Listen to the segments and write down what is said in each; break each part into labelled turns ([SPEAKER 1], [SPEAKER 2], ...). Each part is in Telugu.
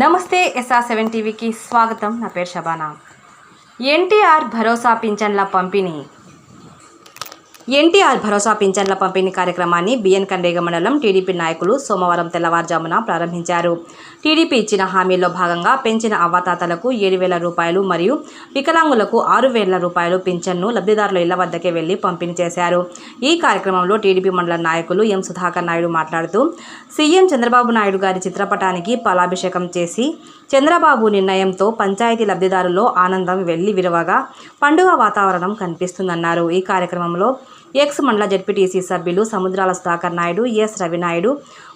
[SPEAKER 1] నమస్తే ఎస్ఆర్ సెవెన్ టీవీకి స్వాగతం. నా పేరు శబానా ఎన్టీఆర్ భరోసా పింఛన్ల పంపిణీ. ఎన్టీఆర్ భరోసా పింఛన్ల పంపిణీ కార్యక్రమాన్ని బిఎన్ కండ్రేగ మండలం టీడీపీ నాయకులు సోమవారం తెల్లవారుజామున ప్రారంభించారు. టీడీపీ ఇచ్చిన హామీల్లో భాగంగా పెంచిన అవ్వాతాతలకు ఏడు వేల రూపాయలు మరియు వికలాంగులకు ఆరు వేల రూపాయలు పింఛన్ను లబ్ధిదారుల ఇళ్ళ వద్దకే వెళ్ళి పంపిణీ చేశారు. ఈ కార్యక్రమంలో టీడీపీ మండల నాయకులు ఎం సుధాకర్ నాయుడు మాట్లాడుతూ సీఎం చంద్రబాబు నాయుడు గారి చిత్రపటానికి పాలాభిషేకం చేసి చంద్రబాబు నిర్ణయంతో పంచాయతీ లబ్ధిదారుల్లో ఆనందం వెళ్ళి విరవగా పండుగ వాతావరణం కనిపిస్తుందన్నారు. ఈ కార్యక్రమంలో ఎక్స్ మండల జడ్పీటీసీ సభ్యులు సముద్రాల సుధాకర్ నాయుడు ఎస్ రవినాయుడు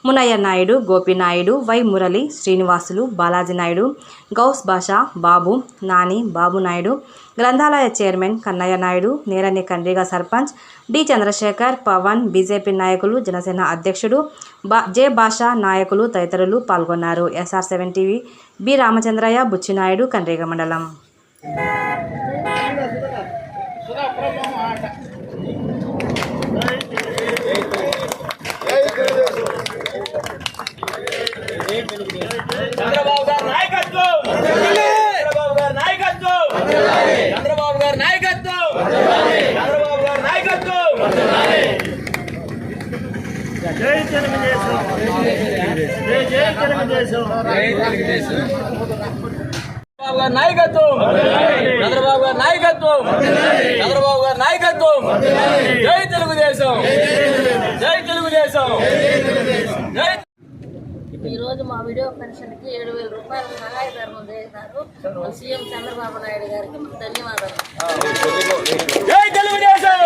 [SPEAKER 1] మునయ్య నాయుడు గోపినాయుడు వై మురళి శ్రీనివాసులు బాలాజీ నాయుడు గౌస్ బాషా బాబు నాని బాబు నాయుడు గ్రంథాలయ chairman Kannayya Naidu Nerani Kandriga sarpanch D Chandrasekhar Pavan BJP నాయకులు జనసేన అధ్యక్షుడు బా జే భాషా నాయకులు తదితరులు పాల్గొన్నారు. SR seven TV B Ramachandraiah Buchinaidu Kandriga మండలం
[SPEAKER 2] చంద్రబాబు గారి నాయకత్వం చంద్రబాబు గారి నాయకత్వం చంద్రబాబు గారి నాయకత్వం చంద్రబాబు గారి నాయకత్వం
[SPEAKER 3] జై తెలుగుదేశం జై జై తెలుగుదేశం
[SPEAKER 2] చంద్రబాబు గారి నాయకత్వం. చంద్రబాబు గారి నాయకత్వం. చంద్రబాబు గారి నాయకత్వం. జై తెలుగుదేశం. జై తెలుగుదేశం. జై
[SPEAKER 4] ఈ రోజు మా వీడియో పెన్షన్కి ఏడు వేల రూపాయలు సహాయ ధర్మం చేశారు సీఎం చంద్రబాబు నాయుడు గారికి ధన్యవాదాలు.
[SPEAKER 2] జై తెలుగుదేశం.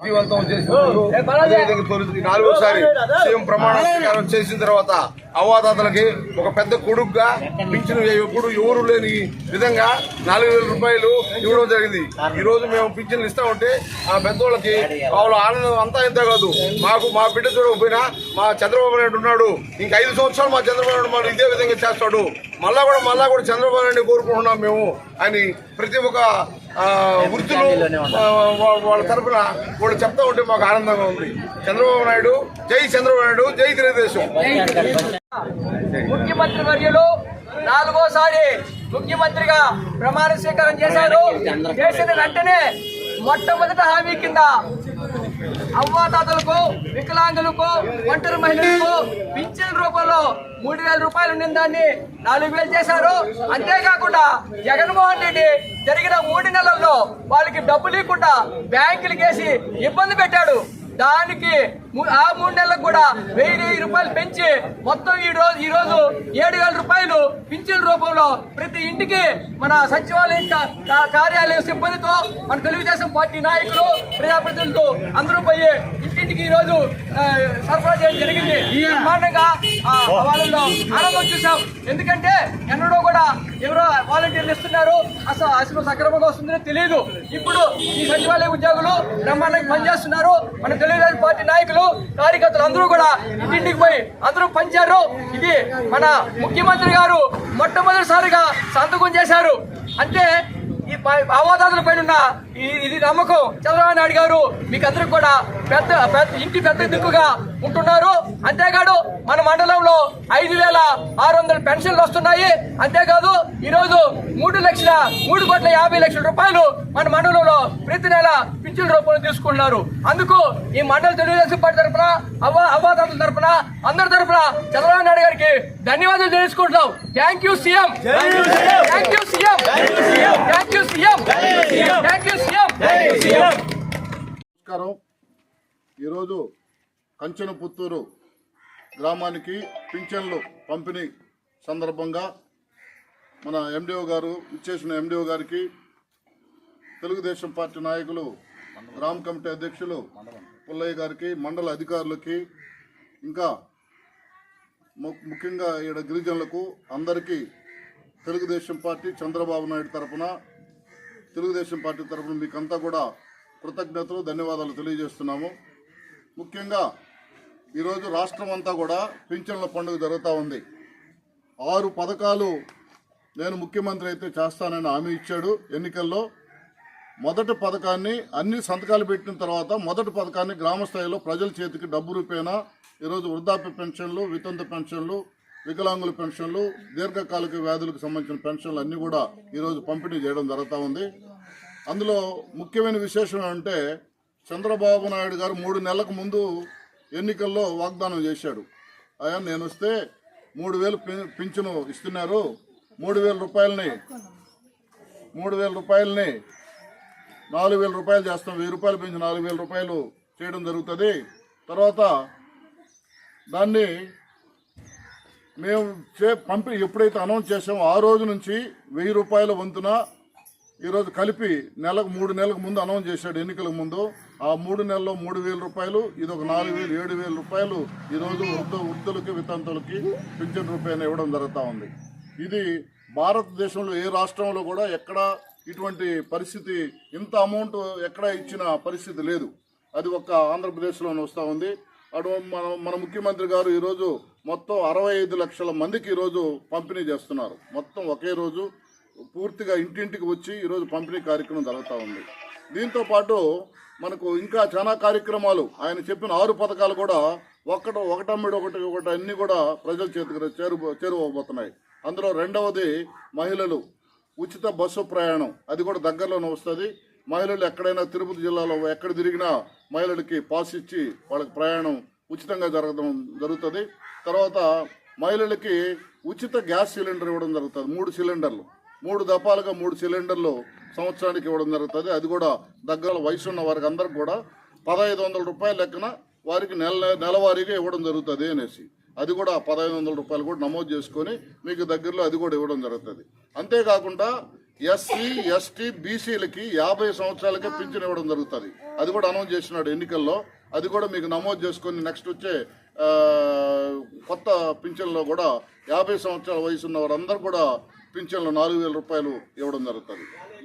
[SPEAKER 5] విజయవంతం చేసినందుకు అదేవిధంగా తొలి నాలుగోసారి సీఎం ప్రమాణ స్వీకారం చేసిన తర్వాత అవ్వాదాతలకి ఒక పెద్ద కొడుకుగా పింఛను ఎప్పుడు ఎవరు లేని విధంగా నాలుగు వేల రూపాయలు ఇవ్వడం జరిగింది. ఈ రోజు మేము పింఛన్లు ఇస్తా ఉంటే ఆ పెద్దోళ్ళకి వాళ్ళ ఆనందం అంతా ఇంత కాదు. మాకు మా బిడ్డ చూడకపోయినా మా చంద్రబాబు నాయుడు ఉన్నాడు. ఇంక ఐదు సంవత్సరాలు మా చంద్రబాబు నాయుడు మనం ఇదే విధంగా చేస్తాడు. మళ్ళా కూడా మళ్ళా కూడా చంద్రబాబు నాయుడు కోరుకుంటున్నాం మేము. అని ప్రతి ఒక్క వృత్తులు వాళ్ళ తరఫున వాళ్ళు చెప్తా ఉంటే మాకు ఆనందంగా ఉంది. చంద్రబాబు నాయుడు జై చంద్రబాబు నాయుడు జై తెలుగుదేశం.
[SPEAKER 2] ముఖ్యమంత్రి వర్యులు నాలుగోసారి ముఖ్యమంత్రిగా ప్రమాణ స్వీకారం చేశారు. చేసిన వెంటనే మొట్టమొదటి హామీ కింద అవ్వాతాతలకు వికలాంగులకు ఒంటరి మహిళలకు పింఛన్ రూపంలో మూడు వేల రూపాయలు ఉండిన దాన్ని నాలుగు వేలు చేశారు. అంతేకాకుండా జగన్మోహన్ రెడ్డి జరిగిన మూడు నెలల్లో వాళ్ళకి డబ్బులు ఇవ్వకుండా బ్యాంకులకి వేసి ఇబ్బంది పెట్టాడు. దానికి ఆ మూడు నెలలకు కూడా వెయ్యి వెయ్యి రూపాయలు పెంచి మొత్తం ఈ రోజు ఈ రోజు ఏడు వేల రూపాయలు పింఛన్ రూపంలో ప్రతి ఇంటికి మన సచివాలయం కార్యాలయం సిబ్బందితో మన తెలుగుదేశం పార్టీ నాయకులు ప్రజాప్రతినిధులు అందరూ పోయి ఇంటింటికి ఈ రోజు సరఫరా చేయడం జరిగింది. బ్రహ్మాండంగా ఆ, వాళ్ళలో ఆనందం చూసాం ఎందుకంటే ఎన్నడూ కూడా ఎవరో వాలంటీర్లు ఇస్తున్నారు. అసలు అసలు సక్రమంగా వస్తుందో తెలియదు ఇప్పుడు ఈ సచివాలయ ఉద్యోగులు బ్రహ్మాండంగా పనిచేస్తున్నారు. మన తెలుగుదేశం పార్టీ నాయకులు కార్యకర్తలు అందరూ కూడా ఇంటింటికి పోయి అందరూ పంచారు ఇది మన ముఖ్యమంత్రి గారు మొట్టమొదటిసారిగా సంతకం చేశారు. అంటే ఈ అవాదాదుల పైన ఇది నమ్మకం. చంద్రబాబు నాయుడు గారు మీకు అందరికి కూడా పెద్ద పెద్ద ఇంటి పెద్ద దిక్కుగా ఉంటున్నారు. అంతేకాదు మన మండలంలో ఐదు వేల ఆరు వందల పెన్షన్లు వస్తున్నాయి. అంతేకాదు ఈ రోజు మూడు లక్షల మూడు కోట్ల యాభై లక్షల రూపాయలు మన మండలంలో ప్రతి నెల పింఛన్ రూపంలో తీసుకుంటున్నారు. అందుకు ఈ మండల తెలుగుదేశం పార్టీ తరఫున అవ్వ అవ్వాదాతుల తరఫున అందరి తరఫున చంద్రబాబు నాయుడు గారికి ధన్యవాదాలు తెలుసుకుంటున్నాం. Thank you CM. Thank you CM. Thank you.
[SPEAKER 6] నమస్కారం. ఈరోజు కంచెన పుత్తూరు గ్రామానికి పింఛన్లు పంపిణీ సందర్భంగా మన ఎండిఓ గారు ఇచ్చేసిన ఎండిఓ గారికి తెలుగుదేశం పార్టీ నాయకులు గ్రామ కమిటీ అధ్యక్షులు పుల్లయ్య గారికి మండల అధికారులకి ఇంకా ము- ముఖ్యంగా ఈడ గిరిజనులకు అందరికీ తెలుగుదేశం పార్టీ చంద్రబాబు నాయుడు తరపున తెలుగుదేశం పార్టీ తరపున మీకంతా కూడా కృతజ్ఞతలు ధన్యవాదాలు తెలియజేస్తున్నాము. ముఖ్యంగా ఈరోజు రాష్ట్రం అంతా కూడా పింఛన్ల పండుగ జరుగుతూ ఉంది. ఆరు పథకాలు నేను ముఖ్యమంత్రి అయితే చేస్తానని హామీ ఇచ్చాడు ఎన్నికల్లో. మొదటి పథకాన్ని అన్ని సంతకాలు పెట్టిన తర్వాత మొదటి పథకాన్ని గ్రామ స్థాయిలో ప్రజల చేతికి డబ్బు రూపేణా ఈరోజు వృద్ధాప్య పెన్షన్లు వితంతు పెన్షన్లు వికలాంగుల పెన్షన్లు దీర్ఘకాలిక వ్యాధులకు సంబంధించిన పెన్షన్లు అన్నీ కూడా ఈరోజు పంపిణీ చేయడం జరుగుతూ ఉంది. అందులో ముఖ్యమైన విశేషం అంటే చంద్రబాబు నాయుడు గారు మూడు నెలలకు ముందు ఎన్నికల్లో వాగ్దానం చేశాడు. అయ్యా నేను వస్తే మూడు వేలు పింఛను ఇస్తున్నారు. మూడు వేల రూపాయలని మూడు వేల రూపాయలని నాలుగు వేల రూపాయలు చేస్తాం. వెయ్యి రూపాయలు పెంచి నాలుగు వేల రూపాయలు చేయడం జరుగుతుంది. తర్వాత దాన్ని మేము చే పంపి ఎప్పుడైతే అనౌన్స్ చేసామో ఆ రోజు నుంచి వెయ్యి రూపాయల వంతున ఈరోజు కలిపి నెలకు మూడు నెలలకు ముందు అనౌన్స్ చేశాడు ఎన్నికలకు ముందు. ఆ మూడు నెలల్లో మూడు వేల రూపాయలు ఇది ఒక నాలుగు వేలు ఏడు వేల రూపాయలు ఈరోజు వృద్ధ వృద్ధులకి వితంతులకి పింఛన్ రూపాయలు ఇవ్వడం జరుగుతూ ఉంది. ఇది భారతదేశంలో ఏ రాష్ట్రంలో కూడా ఎక్కడ ఇటువంటి పరిస్థితి ఇంత అమౌంట్ ఎక్కడ ఇచ్చిన పరిస్థితి లేదు. అది ఒక ఆంధ్రప్రదేశ్లోనే వస్తూ ఉంది. అటు మన మన ముఖ్యమంత్రి గారు ఈరోజు మొత్తం అరవై ఐదు లక్షల మందికి ఈరోజు పంపిణీ చేస్తున్నారు. మొత్తం ఒకే రోజు పూర్తిగా ఇంటింటికి వచ్చి ఈరోజు పంపిణీ కార్యక్రమం జరుగుతూ ఉంది. దీంతో పాటు మనకు ఇంకా చాలా కార్యక్రమాలు ఆయన చెప్పిన ఆరు పథకాలు కూడా ఒకట ఒకటమ్మిడి ఒకటి ఒకటి అన్నీ కూడా ప్రజల చేతికి చేరు చేరువబోతున్నాయి. అందులో రెండవది మహిళలు ఉచిత బస్సు ప్రయాణం అది కూడా దగ్గరలోనే వస్తుంది. మహిళలు ఎక్కడైనా తిరుపతి జిల్లాలో ఎక్కడ తిరిగినా మహిళలకి పాస్ ఇచ్చి వాళ్ళకి ప్రయాణం ఉచితంగా జరగడం జరుగుతుంది. తర్వాత మహిళలకి ఉచిత గ్యాస్ సిలిండర్ ఇవ్వడం జరుగుతుంది. మూడు సిలిండర్లు. మూడు దఫాలుగా మూడు సిలిండర్లు సంవత్సరానికి ఇవ్వడం జరుగుతుంది. అది కూడా దగ్గర వయసు ఉన్న వారికి అందరికి కూడా పదహైదు వందల రూపాయల లెక్కన వారికి నెల నెలవారీగా ఇవ్వడం జరుగుతుంది అనేసి. అది కూడా పదహైదు వందల రూపాయలు కూడా నమోదు చేసుకొని మీకు దగ్గరలో అది కూడా ఇవ్వడం జరుగుతుంది. అంతేకాకుండా ఎస్సీ ఎస్టీ బీసీలకి యాభై సంవత్సరాలకే పింఛన్ ఇవ్వడం జరుగుతుంది. అది కూడా అనౌన్స్ చేసినాడు ఎన్నికల్లో. అది కూడా మీకు నమోదు చేసుకొని నెక్స్ట్ వచ్చే కొత్త పింఛన్లో కూడా యాభై సంవత్సరాల వయసు ఉన్న వారందరూ కూడా పింఛన్లు నాలుగు వేల రూపాయలు ఇవ్వడం జరుగుతుంది.